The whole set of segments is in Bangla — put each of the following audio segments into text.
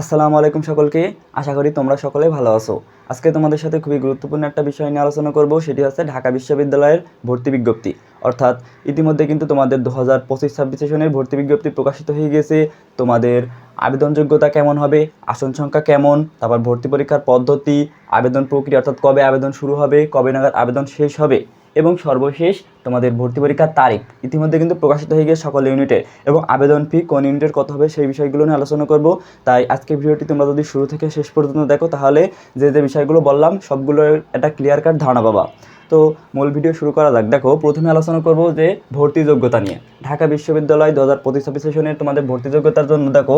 আসসালামু আলাইকুম সকলকে। আশা করি তোমরা সকলে ভালো আছো। আজকে তোমাদের সাথে খুবই গুরুত্বপূর্ণ একটা বিষয় নিয়ে আলোচনা করব, সেটি হচ্ছে ঢাকা বিশ্ববিদ্যালয়ের ভর্তি বিজ্ঞপ্তি। অর্থাৎ ইতিমধ্যে কিন্তু তোমাদের দু হাজার পঁচিশ ছাব্বিশ সেশনের ভর্তি বিজ্ঞপ্তি প্রকাশিত হয়ে গেছে তোমাদের আবেদন যোগ্যতা কেমন হবে, আসন সংখ্যা কেমন, তারপর ভর্তি পরীক্ষার পদ্ধতি, আবেদন প্রক্রিয়া, অর্থাৎ কবে আবেদন শুরু হবে, কবে নাগাদ আবেদন শেষ হবে এবং সর্বশেষ তোমাদের ভর্তি পরীক্ষার তারিখ। ইতিমধ্যে কিন্তু প্রকাশিত হয়ে গিয়ে সকল ইউনিটে এবং আবেদন ফি কোন ইউনিটের কত হবে সেই বিষয়গুলো নিয়ে আলোচনা করব। তাই আজকে ভিডিওটি তোমরা যদি শুরু থেকে শেষ পর্যন্ত দেখো, তাহলে যে যে বিষয়গুলো বললাম, সবগুলোর একটা ক্লিয়ার কাট ধারণা পাবা। তো মূল ভিডিও শুরু করা যাক। দেখো, প্রথমে আলোচনা করব যে ভর্তি যোগ্যতা নিয়ে। ঢাকা বিশ্ববিদ্যালয় দু হাজার পঁচিশ ছাব্বিশ সেশনের তোমাদের ভর্তি যোগ্যতার জন্য দেখো,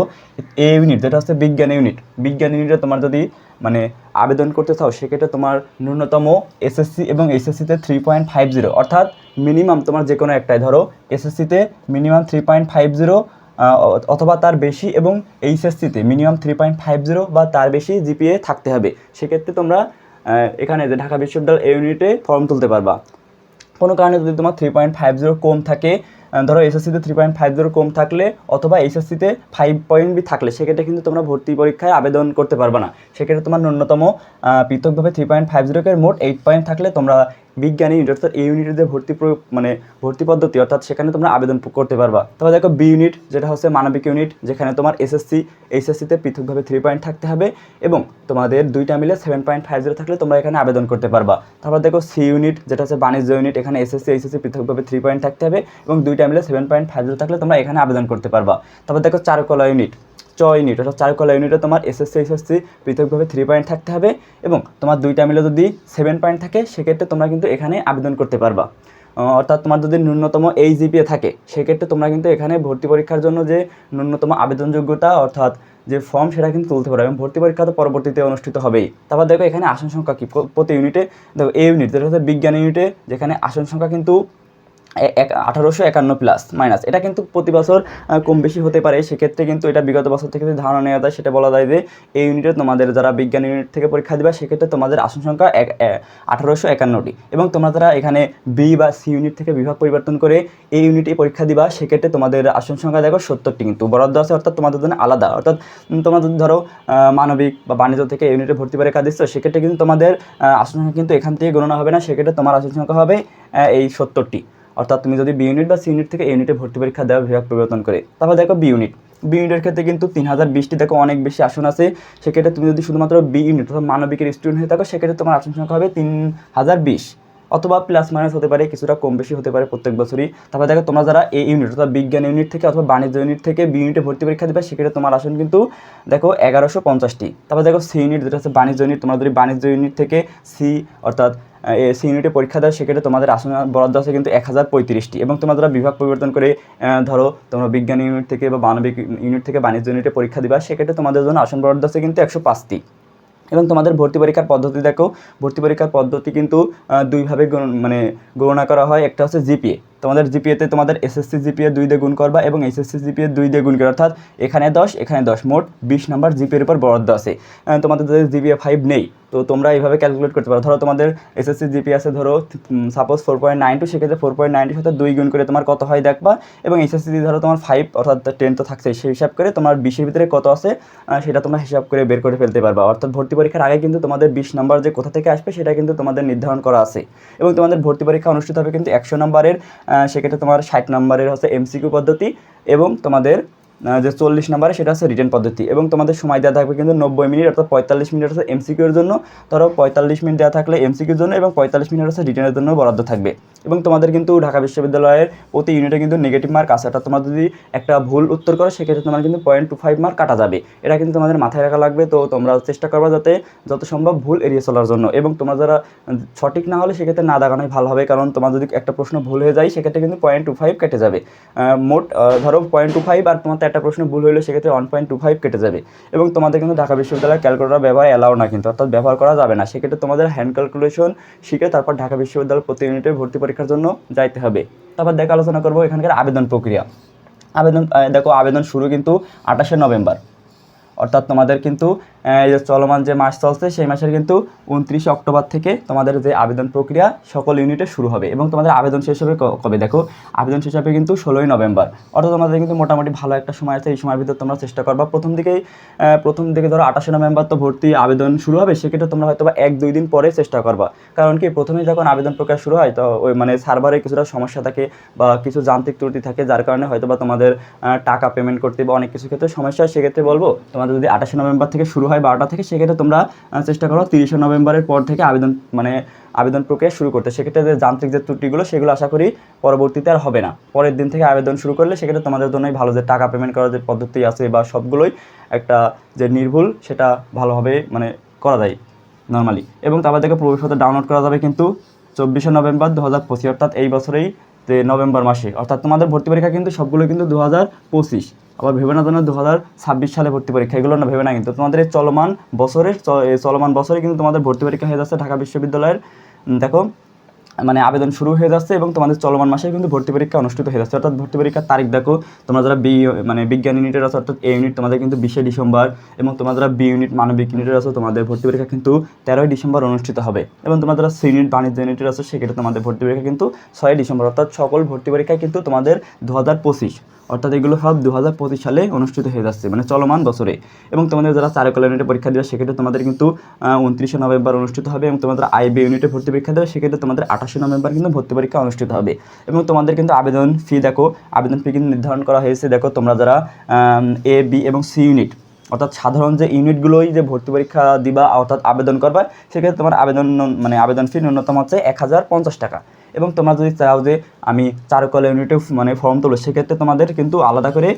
এ ইউনিট যেটা হচ্ছে বিজ্ঞান ইউনিট বিজ্ঞান ইউনিটে তোমার যদি মানে আবেদন করতে চাও, সেক্ষেত্রে তোমার ন্যূনতম এসএসসি এবং এইচএসসিতে থ্রি পয়েন্ট ফাইভ জিরো অর্থাৎ মিনিমাম তোমার যে কোনো একটাই, ধরো এসএসসিতে minimum three point five zero অথবা তার বেশি এবং এইচএসসিতে minimum three point five zero বা তার বেশি জিপিএ থাকতে হবে। সেক্ষেত্রে তোমরা এখানে যে ঢাকা বিশ্ববিদ্যালয় এই ইউনিটে ফর্ম তুলতে পারবা। কোনো কারণে যদি তোমার থ্রি পয়েন্ট ফাইভ জিরো কম থাকে ধরো এসএসসিতে থ্রি পয়েন্ট ফাইভ জিরো কম থাকলে অথবা এসএসসিতে ফাইভ পয়েন্ট বি থাকলে, সেক্ষেত্রে কিন্তু তোমরা ভর্তি পরীক্ষায় আবেদন করতে পারবে না। সেক্ষেত্রে তোমার ন্যূনতম পৃথকভাবে থ্রি পয়েন্ট ফাইভ জিরোকে মোট এইট পয়েন্ট থাকলে তোমরা বিজ্ঞানী ইউনিট অর্থাৎ এই ইউনিটের যে ভর্তি মানে ভর্তি পদ্ধতি, অর্থাৎ সেখানে তোমরা আবেদন করতে পারবা। তবে দেখো বি ইউনিট যেটা হচ্ছে মানবিক ইউনিট যেখানে তোমার এসএসসি এইচএসসিতে পৃথকভাবে থ্রি পয়েন্ট থাকতে হবে এবং তোমাদের দুইটা মিলে সেভেন পয়েন্ট ফাইভ জিরো থাকলে তোমরা এখানে আবেদন করতে পারবা। তারপর দেখো সি ইউনিট যেটা হচ্ছে বাণিজ্য ইউনিট এখানে এসএসসি এইচএসসি পৃথকভাবে থ্রি পয়েন্ট থাকতে হবে এবং দুইটা মিলে সেভেন পয়েন্ট ফাইভ জিরো থাকলে তোমরা এখানে আবেদন করতে পারবা। তারপর দেখো চারুকলা ইউনিট চ ইউনিট অর্থাৎ চারুকলা ইউনিটে তোমার এসএসসি এসএসসি পৃথকভাবে থ্রি পয়েন্ট থাকতে হবে এবং তোমার দুইটা মিলে যদি সেভেন পয়েন্ট থাকে, সেক্ষেত্রে তোমরা কিন্তু এখানে আবেদন করতে পারবা। অর্থাৎ তোমার যদি ন্যূনতম এই জিপিএ থাকে, সেক্ষেত্রে তোমরা কিন্তু এখানে ভর্তি পরীক্ষার জন্য যে ন্যূনতম আবেদনযোগ্যতা, অর্থাৎ যে ফর্ম সেটা কিন্তু তুলতে পারবে এবং ভর্তি পরীক্ষা তো পরবর্তীতে অনুষ্ঠিত হবেই। তারপর দেখো এখানে আসন সংখ্যা কি? প্রতি ইউনিটে দেখো এই ইউনিট যেটা হচ্ছে বিজ্ঞান ইউনিটে যেখানে আসন সংখ্যা কিন্তু এ- আঠারোশো একান্ন প্লাস মাইনাস এটা কিন্তু প্রতি বছর কম বেশি হতে পারে। সেক্ষেত্রে কিন্তু এটা বিগত বছর থেকে যদি ধারণা নেওয়া যায় সেটা বলা যায় যে এই ইউনিটে তোমাদের যারা বিজ্ঞান ইউনিট থেকে পরীক্ষা দিবা সেক্ষেত্রে তোমাদের আসন সংখ্যা এক আঠারোশো একান্নটি। এবং তোমরা যারা এখানে বি বা সি ইউনিট থেকে বিভাগ পরিবর্তন করে এই ইউনিটে পরীক্ষা দিবা সেক্ষেত্রে তোমাদের আসন সংখ্যা দেখো সত্তরটি কিন্তু। বরাদ্দ আছে অর্থাৎ তোমাদের জন্য আলাদা। অর্থাৎ উম, তোমাদের ধরো মানবিক বা বাণিজ্য থেকে ইউনিটে ভর্তি পরীক্ষা দিচ্ছ সেক্ষেত্রে কিন্তু তোমাদের আসন সংখ্যা কিন্তু এখান থেকে গণনা হবে না। সেক্ষেত্রে তোমার আসন সংখ্যা হবে এই সত্তরটি। অর্থাৎ তুমি যদি বি ইউনিট বা সি ইউনিট থেকে ইউনিটে ভর্তি পরীক্ষা দেওয়া বিভাগ পরিবর্তন করে। তারপর দেখো বি ইউনিট বি ইউনিটের ক্ষেত্রে কিন্তু তিন হাজার বিশটি দেখো অনেক বেশি আসন আছে। সেক্ষেত্রে তুমি যদি শুধুমাত্র বি ইউনিট অর্থাৎ মানবিকের স্টুডেন্ট হয়ে থাকো, সেক্ষেত্রে তোমার আসন সংখ্যা হবে তিন হাজার বিশ। অথবা প্লাস মাইনাস হতে পারে, কিছুটা কম বেশি হতে পারে প্রত্যেক বছরই। তারপর দেখো তোমরা যারা এই ইউনিট অর্থাৎ বিজ্ঞান ইউনিট থেকে অথবা বাণিজ্য ইউনিট থেকে বি ইউনিটে ভর্তি পরীক্ষা দেবে, সেক্ষেত্রে তোমার আসন কিন্তু দেখো এগারোশো পঞ্চাশটি। তারপর দেখো সি ইউনিট যেটা হচ্ছে বাণিজ্য ইউনিট তোমরা যদি বাণিজ্য ইউনিট থেকে সি অর্থাৎ সি ইউনিটে পরীক্ষা দেয়, সেক্ষেত্রে তোমাদের আসন বরাদ্দ আছে কিন্তু এক হাজার পঁয়ত্রিশটি এবং তোমরা বিভাগ পরিবর্তন করে ধরো, তোমরা বিজ্ঞান ইউনিট থেকে বা মানবিক ইউনিট থেকে বাণিজ্য ইউনিটে পরীক্ষা দিবা, সেক্ষেত্রে তোমাদের জন্য আসন বরাদ্দ আছে কিন্তু একশো পাঁচটি। এবং তোমাদের ভর্তি পরীক্ষার পদ্ধতি দেখো, ভর্তি পরীক্ষার পদ্ধতি কিন্তু দুইভাবে মানে গণনা করা হয়, একটা হচ্ছে জিপিএ। তোমাদের জিপিএতে তোমাদের এসএসসি জিপিএ দুই দিয়ে গুণ করবা এবং এইচএসসি জিপিএ দুই দিয়ে গুণ করে অর্থাৎ এখানে দশ এখানে দশ, মোট বিশ নাম্বার জিপিএর উপর বরাদ্দ আছে। তোমাদের যদি জিপিএ ফাইভ নেই, তো তোমরা এইভাবে ক্যালকুলেট করতে পারো। ধরো তোমাদের এসএসসি জিপি আছে, ধরো suppose four point nine two সেক্ষেত্রে ফোর পয়েন্ট নাইনটির সাথে দুই গুণ করে তোমার কত হয় দেখবা? এবং এসএসসি ধরো তোমার ফাইভ অর্থাৎ টেন তো থাকছে সেই হিসাব করে তোমার বিশের ভিতরে কত আছে সেটা তোমরা হিসাব করে বের করে ফেলতে পারবা। অর্থাৎ ভর্তি পরীক্ষার আগে কিন্তু তোমাদের বিশ নাম্বার যে কোথা থেকে আসবে, সেটা কিন্তু তোমাদের নির্ধারণ করা আছে। এবং তোমাদের ভর্তি পরীক্ষা অনুষ্ঠিত হবে কিন্তু একশো নম্বরের সেক্ষেত্রে তোমার ষাট নম্বরের হচ্ছে এমসিকিউ পদ্ধতি এবং তোমাদের যে চল্লিশ নাম্বারে সেটা হচ্ছে রিটার্ন পদ্ধতি। এবং তোমাদের সময় দেওয়া থাকবে কিন্তু নব্বই মিনিট অর্থাৎ পঁয়তাল্লিশ মিনিট হচ্ছে এমসিকিউর জন্য। ধরো পঁয়তাল্লিশ মিনিট দেওয়া থাকলে এমসিকিউর জন্য এবং পঁয়তাল্লিশ মিনিট হচ্ছে রিটার্নের জন্য বরাদ্দ থাকবে। এবং তোমাদের কিন্তু ঢাকা বিশ্ববিদ্যালয়ের প্রতি ইউনিটে কিন্তু নেগেটিভ মার্ক আছে। অর্থাৎ তোমার যদি একটা ভুল উত্তর করো, সেক্ষেত্রে তোমার কিন্তু পয়েন্ট টু ফাইভ মার্ক কাটা যাবে। এটা কিন্তু তোমাদের মাথায় রাখা লাগবে। তো তোমরা চেষ্টা করবা যাতে যত সম্ভব ভুল এড়িয়ে চলার জন্য। এবং তোমরা যারা সঠিক না হলে সেক্ষেত্রে না দাগানোই ভালো হবে। কারণ তোমার যদি একটা প্রশ্ন ভুল হয়ে যায়, সেক্ষেত্রে কিন্তু পয়েন্ট টু ফাইভ কেটে যাবে। মোট ধরো পয়েন্ট টু ফাইভ আর তোমার একটা প্রশ্ন ভুল হলে সেক্ষেত্রে ওয়ান পয়েন্ট টু ফাইভ কেটে যাবে। এবং তোমাদের কিন্তু ঢাকা বিশ্ববিদ্যালয়ের ক্যালকুলেটর ব্যবহার অ্যালাও না কিন্তু, অর্থাৎ ব্যবহার করা যাবে না। সেক্ষেত্রে তোমাদের হ্যান্ড ক্যালকুলেশন শিখে তারপর ঢাকা বিশ্ববিদ্যালয় প্রতি ইউনিটে ভর্তি পরীক্ষার জন্য যাইতে হবে। তারপর দেখে আলোচনা করব এখানকার আবেদন প্রক্রিয়া। আবেদন দেখো, আবেদন শুরু কিন্তু আঠাশে নভেম্বর। অর্থাৎ তোমাদের কিন্তু চলমান যে মাস চলছে, সেই মাসের কিন্তু উনত্রিশে অক্টোবর থেকে তোমাদের যে আবেদন প্রক্রিয়া, সকল ইউনিটে শুরু হবে। এবং তোমাদের আবেদন শেষ হবে কবে? দেখো, আবেদন শেষ হবে কিন্তু ষোলোই নভেম্বর। অর্থাৎ তোমাদের কিন্তু মোটামুটি ভালো একটা সময় আছে, এই সময়ের ভিতর তোমরা চেষ্টা করবা। প্রথম দিকেই প্রথম দিকে ধরো আঠাশে নভেম্বর তো ভর্তি আবেদন শুরু হবে, সেক্ষেত্রে তোমরা হয়তো বা এক দুই দিন পরে চেষ্টা করবা। কারণ কি, প্রথমে যখন আবেদন প্রক্রিয়া শুরু হয়, তো ওই মানে সার্ভারে কিছুটা সমস্যা থাকে বা কিছু যান্ত্রিক ত্রুটি থাকে, যার কারণে হয়তো বা তোমাদের টাকা পেমেন্ট করতে বা অনেক কিছু ক্ষেত্রে সমস্যা হয়। সেক্ষেত্রে বলব, তোমাদের যদি আঠাশে নভেম্বর থেকে শুরু হয় বারোটা থেকে, সেক্ষেত্রে তোমরা চেষ্টা করো তিরিশে নভেম্বরের পর থেকে আবেদন মানে আবেদন প্রক্রিয়া শুরু করতে। সেক্ষেত্রে যে যান্ত্রিক যে ত্রুটিগুলো, সেগুলো আশা করি পরবর্তীতে আর হবে না। পরের দিন থেকে আবেদন শুরু করলে সেক্ষেত্রে তোমাদের জন্যই ভালো যে টাকা পেমেন্ট করার যে পদ্ধতি আছে বা সবগুলোই একটা যে নির্ভুল, সেটা ভালোভাবে মানে করা যায় নর্মালি এবং তারপর থেকে প্রবেশপত্র ডাউনলোড করা যাবে কিন্তু চব্বিশে নভেম্বর দু হাজার পঁচিশ, অর্থাৎ এই বছরেই যে নভেম্বর মাসে। অর্থাৎ তোমাদের ভর্তি পরীক্ষা কিন্তু সবগুলো কিন্তু দু হাজার পঁচিশ। আবার ভেবে না জানো দু হাজার ছাব্বিশ সালে ভর্তি পরীক্ষা, এগুলো না ভেবে না কিন্তু। তোমাদের এই চলমান বছরের চলমান বছরে কিন্তু তোমাদের ভর্তি পরীক্ষা হয়ে যাচ্ছে ঢাকা বিশ্ববিদ্যালয়ের দেখো মানে আবেদন শুরু হয়ে যাচ্ছে এবং তোমাদের চলমান মাসে কিন্তু ভর্তি পরীক্ষা অনুষ্ঠিত হয়ে যাচ্ছে। অর্থাৎ ভর্তি পরীক্ষার তারিখ দেখো, তোমরা যারা বি মানে বিজ্ঞান ইউনিটের আছো, অর্থাৎ এ ইউনিট তোমাদের কিন্তু বিশে ডিসেম্বর এবং তোমরা যারা বি ইউনিট মানবিক ইউনিটের আছো, তোমাদের ভর্তি পরীক্ষা কিন্তু তেরোই ডিসেম্বর অনুষ্ঠিত হবে। এবং তোমরা যারা সি ইউনিট বাণিজ্য ইউনিটের আছো, সেক্ষেত্রে তোমাদের ভর্তি পরীক্ষা কিন্তু ছয় ডিসেম্বর, অর্থাৎ সকল ভর্তি পরীক্ষা কিন্তু তোমাদের দু হাজার পঁচিশ। অর্থাৎ এগুলো সব দু হাজার পঁচিশ সালে অনুষ্ঠিত হয়ে যাচ্ছে মানে চলমান বছরে। এবং তোমাদের যারা চারুকলা ইউনিটে পরীক্ষা দেবে, সেক্ষেত্রে তোমাদের কিন্তু উনত্রিশে নভেম্বর অনুষ্ঠিত হবে এবং তোমাদের আইবি ইউনিটে ভর্তি পরীক্ষা দেবে, সেক্ষেত্রে তোমাদের আঠাশে নভেম্বর কিন্তু ভর্তি পরীক্ষা অনুষ্ঠিত হবে। এবং তোমাদের কিন্তু আবেদন ফি দেখো, আবেদন ফি কিন্তু নির্ধারণ করা হয়েছে, দেখো তোমরা যারা এ বি এবং সি ইউনিট অর্থাৎ সাধারণ যে ইউনিটগুলোই যে ভর্তি পরীক্ষা দিবা, অর্থাৎ আবেদন করবা, সেক্ষেত্রে তোমার আবেদন মানে আবেদন ফি ন্যূনতম হচ্ছে এক হাজার পঞ্চাশ টাকা। এবং তোমরা যদি চাও যে আমি চারুকলা ইউনিটে মানে ফর্ম তুলো সেক্ষেত্রে তোমাদের কিন্তু আলাদা করে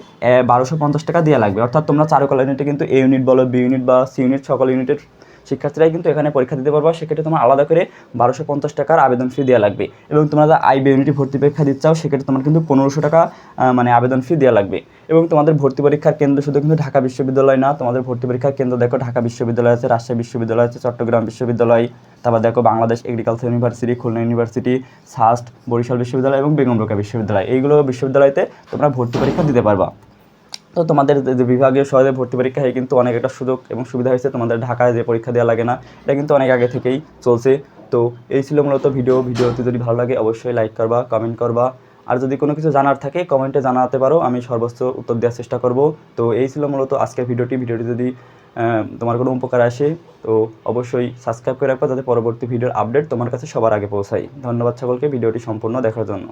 বারোশো পঞ্চাশ টাকা দেওয়া লাগবে। অর্থাৎ তোমরা চারুকলা ইউনিটে কিন্তু এ ইউনিট বলো বি ইউনিট বা সি ইউনিট সকল ইউনিটের শিক্ষার্থীরাই কিন্তু এখানে পরীক্ষা দিতে পারবা। সেক্ষেত্রে তোমার আলাদা করে বারোশো পঞ্চাশ টাকার আবেদন ফি দেওয়া লাগবে। এবং তোমরা যারা আইবি ভর্তি পরীক্ষা দিতে চাও সেক্ষেত্রে তোমার কিন্তু পনেরোশো টাকা মানে আবেদন ফি দেওয়া লাগবে। এবং তোমাদের ভর্তি পরীক্ষার কেন্দ্র শুধু কিন্তু ঢাকা বিশ্ববিদ্যালয় না, তোমাদের ভর্তি পরীক্ষার কেন্দ্র দেখো, ঢাকা বিশ্ববিদ্যালয় আছে, রাজশাহী বিশ্ববিদ্যালয় আছে, চট্টগ্রাম বিশ্ববিদ্যালয়, তারপর দেখো Bangladesh agriculture university Khulna university SUST Barisal বিশ্ববিদ্যালয় এবং বেগম রোকা বিশ্ববিদ্যালয়। এইগুলো বিশ্ববিদ্যালয়তে তোমরা ভর্তি পরীক্ষা দিতে পারবা। তো তোমাদের যে- বিভাগীয় সহজে ভর্তি পরীক্ষায় কিন্তু অনেক একটা সুযোগ এবং সুবিধা হয়েছে। তোমাদের ঢাকায় যে পরীক্ষা দেওয়া লাগে না, এটা কিন্তু অনেক আগে থেকেই চলছে। তো এই ছিল মূলত ভিডিও। ভিডিওটি যদি ভালো লাগে অবশ্যই লাইক করবা, কমেন্ট করবা। আর যদি কোনো কিছু জানার থাকে, কমেন্টে জানাতে পারো, আমি সর্বোচ্চ উত্তর দেওয়ার চেষ্টা করব। তো এই ছিল মূলত আজকের ভিডিওটি। ভিডিওটি যদি তোমার কোনো উপকার আসে, তো অবশ্যই সাবস্ক্রাইব করে রাখবা যাতে পরবর্তী ভিডিওর আপডেট তোমার কাছে সবার আগে পৌঁছায়। ধন্যবাদ সকলকে। ভিডিওটি সম্পূর্ণ দেখার জন্য।